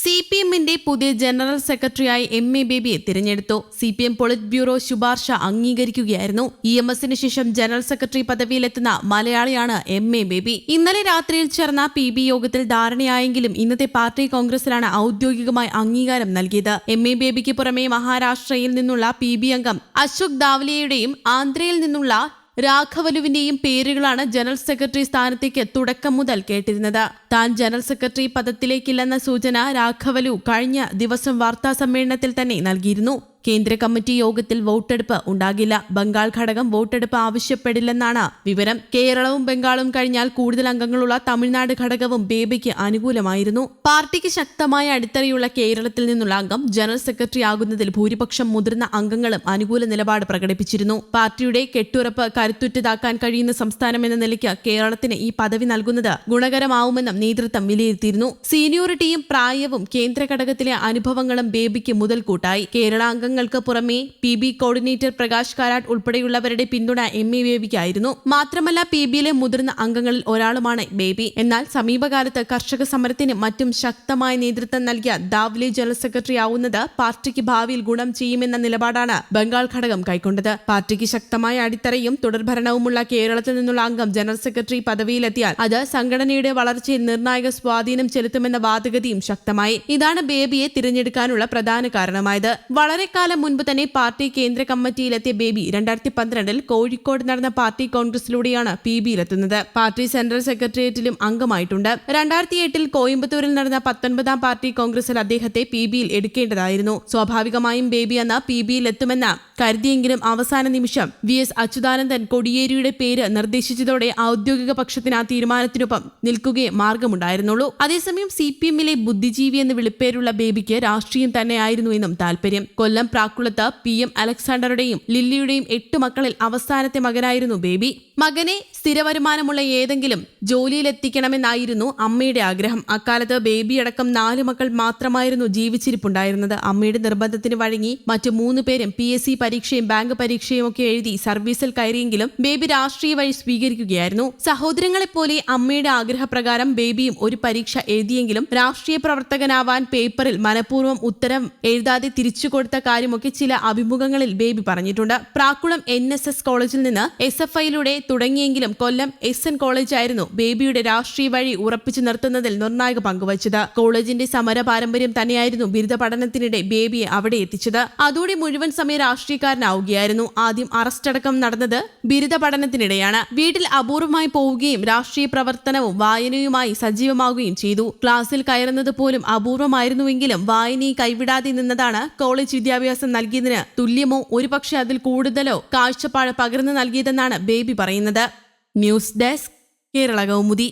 C P എമ്മിന്റെ പുതിയ general സെക്രട്ടറിയായി എം എ ബേബിയെ തിരഞ്ഞെടുത്തു. C P M polit bureau ശുപാർശ അംഗീകരിക്കുകയായിരുന്നു. ഇ എം എസിന് ശേഷം ജനറൽ സെക്രട്ടറി പദവിയിലെത്തുന്ന മലയാളിയാണ് എം എ ബേബി. ഇന്നലെ രാത്രിയിൽ ചേർന്ന പി ബി യോഗത്തിൽ ധാരണയായെങ്കിലും ഇന്നത്തെ പാർട്ടി കോൺഗ്രസിലാണ് ഔദ്യോഗികമായി അംഗീകാരം നൽകിയത്. എം എ ബേബിക്ക് പുറമെ മഹാരാഷ്ട്രയിൽ നിന്നുള്ള പി ബി അംഗം അശോക് ദാവ്ലിയയുടെയും ആന്ധ്രയിൽ നിന്നുള്ള രാഘവലുവിന്റെയും പേരുകളാണ് ജനറൽ സെക്രട്ടറി സ്ഥാനത്തേക്ക് തുടക്കം മുതൽ കേട്ടിരുന്നത്. താൻ ജനറൽ സെക്രട്ടറി പദത്തിലേക്കില്ലെന്ന സൂചന രാഘവലു കഴിഞ്ഞ ദിവസം വാർത്താ സമ്മേളനത്തിൽ തന്നെ നൽകിയിരുന്നു. കേന്ദ്ര കമ്മിറ്റി യോഗത്തിൽ വോട്ടെടുപ്പ് ഉണ്ടാകില്ല. ബംഗാൾ ഘടകം വോട്ടെടുപ്പ് ആവശ്യപ്പെടില്ലെന്നാണ് വിവരം. കേരളവും ബംഗാളും കഴിഞ്ഞാൽ കൂടുതൽ അംഗങ്ങളുള്ള തമിഴ്നാട് ഘടകവും ബേബിക്ക് അനുകൂലമായിരുന്നു. പാർട്ടിക്ക് ശക്തമായ അടിത്തറയുള്ള കേരളത്തിൽ നിന്നുള്ള അംഗം ജനറൽ സെക്രട്ടറി ആകുന്നതിൽ ഭൂരിപക്ഷം മുതിർന്ന അംഗങ്ങളും അനുകൂല നിലപാട് പ്രകടിപ്പിച്ചിരുന്നു. പാർട്ടിയുടെ കെട്ടുറപ്പ് കരുത്തുറ്റതാക്കാൻ കഴിയുന്ന സംസ്ഥാനം എന്ന നിലയ്ക്ക് കേരളത്തിന് ഈ പദവി നൽകുന്നത് ഗുണകരമാവുമെന്നും നേതൃത്വം വിലയിരുത്തിയിരുന്നു. സീനിയോറിറ്റിയും പ്രായവും കേന്ദ്ര ഘടകത്തിലെ അനുഭവങ്ങളും ബേബിക്ക് മുതൽക്കൂട്ടായി. കേരള അംഗങ്ങൾക്ക് പുറമെ P B coordinator Prakash Karat ഉൾപ്പെടെയുള്ളവരുടെ പിന്തുണ എം എ ബേബിക്കായിരുന്നു മാത്രമല്ല പി ബിയിലെ മുതിർന്ന അംഗങ്ങളിൽ ഒരാളുമാണ് ബേബി. എന്നാൽ സമീപകാലത്ത് കർഷക സമരത്തിന് മറ്റും ശക്തമായ നേതൃത്വം നൽകിയ ദാവ്ലെ ജനറൽ സെക്രട്ടറി ആവുന്നത് പാർട്ടിക്ക് ഭാവിയിൽ ഗുണം ചെയ്യുമെന്ന നിലപാടാണ് ബംഗാൾ ഘടകം കൈക്കൊണ്ടത്. പാർട്ടിക്ക് ശക്തമായ അടിത്തറയും തുടർഭരണവുമുള്ള കേരളത്തിൽ നിന്നുള്ള അംഗം ജനറൽ സെക്രട്ടറി പദവിയിലെത്തിയാൽ അത് സംഘടനയുടെ വളർച്ചയിൽ നിർണായക സ്വാധീനം ചെലുത്തുമെന്ന വാദഗതിയും ശക്തമായി. ഇതാണ് ബേബിയെ തിരഞ്ഞെടുക്കാനുള്ള പ്രധാന കാരണമായത്. വളരെ കാലം മുൻപ് തന്നെ പാർട്ടി കേന്ദ്ര കമ്മിറ്റിയിലെത്തിയ ബേബി രണ്ടായിരത്തി പന്ത്രണ്ടിൽ കോഴിക്കോട് നടന്ന പാർട്ടി കോൺഗ്രസിലൂടെയാണ് പി ബിയിലെത്തുന്നത് പാർട്ടി സെൻട്രൽ സെക്രട്ടേറിയറ്റിലും അംഗമായിട്ടുണ്ട്. രണ്ടായിരത്തി എട്ടിൽ കോയമ്പത്തൂരിൽ നടന്ന പത്തൊൻപതാം പാർട്ടി കോൺഗ്രസിൽ അദ്ദേഹത്തെ പി ബിയിൽ എടുക്കേണ്ടതായിരുന്നു. സ്വാഭാവികമായും ബേബി എന്ന പി ബിയിൽ എത്തുമെന്ന് കരുതിയെങ്കിലും അവസാന നിമിഷം വി എസ് അച്യുതാനന്ദൻ കൊടിയേരിയുടെ പേര് നിർദ്ദേശിച്ചതോടെ ഔദ്യോഗിക പക്ഷത്തിന് ആ തീരുമാനത്തിനൊപ്പം നിൽക്കുകയെ മാർഗമുണ്ടായിരുന്നുള്ളൂ. അതേസമയം സി പി എമ്മിലെ ബുദ്ധിജീവി എന്ന് വിളിപ്പേരുള്ള ബേബിക്ക് രാഷ്ട്രീയം തന്നെയായിരുന്നു എന്നും താല്പര്യം കൊല്ലം പ്രാക്കുളത്ത് പി എം അലക്സാണ്ടറുടെയും ലില്ലിയുടെയും എട്ട് മക്കളിൽ അവസാനത്തെ മകനായിരുന്നു ബേബി. മകനെ സ്ഥിരവരുമാനമുള്ള ഏതെങ്കിലും ജോലിയിലെത്തിക്കണമെന്നായിരുന്നു അമ്മയുടെ ആഗ്രഹം. അക്കാലത്ത് ബേബി അടക്കം നാല് മക്കൾ മാത്രമായിരുന്നു ജീവിച്ചിരിപ്പുണ്ടായിരുന്നത്. അമ്മയുടെ നിർബന്ധത്തിന് വഴങ്ങി മറ്റു മൂന്ന് പേരും പി എസ് സി പരീക്ഷയും ബാങ്ക് പരീക്ഷയും ഒക്കെ എഴുതി സർവീസിൽ കയറിയെങ്കിലും ബേബി രാഷ്ട്രീയ വഴി സ്വീകരിക്കുകയായിരുന്നു. സഹോദരങ്ങളെപ്പോലെ അമ്മയുടെ ആഗ്രഹപ്രകാരം ബേബിയും ഒരു പരീക്ഷ എഴുതിയെങ്കിലും രാഷ്ട്രീയ പ്രവർത്തകനാവാൻ പേപ്പറിൽ മനഃപൂർവം ഉത്തരം എഴുതാതെ തിരിച്ചു കൊടുത്ത കാര്യമൊക്കെ ചില അഭിമുഖങ്ങളിൽ ബേബി പറഞ്ഞിട്ടുണ്ട്. പ്രാക്കുളം എൻ എസ് എസ് കോളേജിൽ നിന്ന് എസ് എഫ് ഐയിലൂടെ തുടങ്ങിയെങ്കിലും കൊല്ലം എസ് എൻ കോളേജായിരുന്നു ബേബിയുടെ രാഷ്ട്രീയ വഴി ഉറപ്പിച്ചു നിർത്തുന്നതിൽ നിർണായക പങ്കുവച്ചത്. കോളേജിന്റെ സമര പാരമ്പര്യം തന്നെയായിരുന്നു ബിരുദ പഠനത്തിനിടെ ബേബിയെ അവിടെ എത്തിച്ചത്. അതോടെ മുഴുവൻ സമയ രാഷ്ട്രീയക്കാരനാവുകയായിരുന്നു. ആദ്യം അറസ്റ്റ് അടക്കം നടന്നത് ബിരുദ പഠനത്തിനിടെയാണ്. വീട്ടിൽ അപൂർവമായി പോവുകയും രാഷ്ട്രീയ പ്രവർത്തനവും വായനയുമായി സജീവമാവുകയും ചെയ്തു. ക്ലാസ്സിൽ കയറുന്നത് പോലും അപൂർവമായിരുന്നുവെങ്കിലും വായനയെ കൈവിടാതെ നിന്നതാണ് കോളേജ് വിദ്യാഭ്യാസം നൽകിയതിന് തുല്യമോ ഒരുപക്ഷെ അതിൽ കൂടുതലോ കാഴ്ചപ്പാട് പകർന്നു നൽകിയതെന്നാണ് ബേബി പറയുന്നത്. News desk Kerala Kaumudi.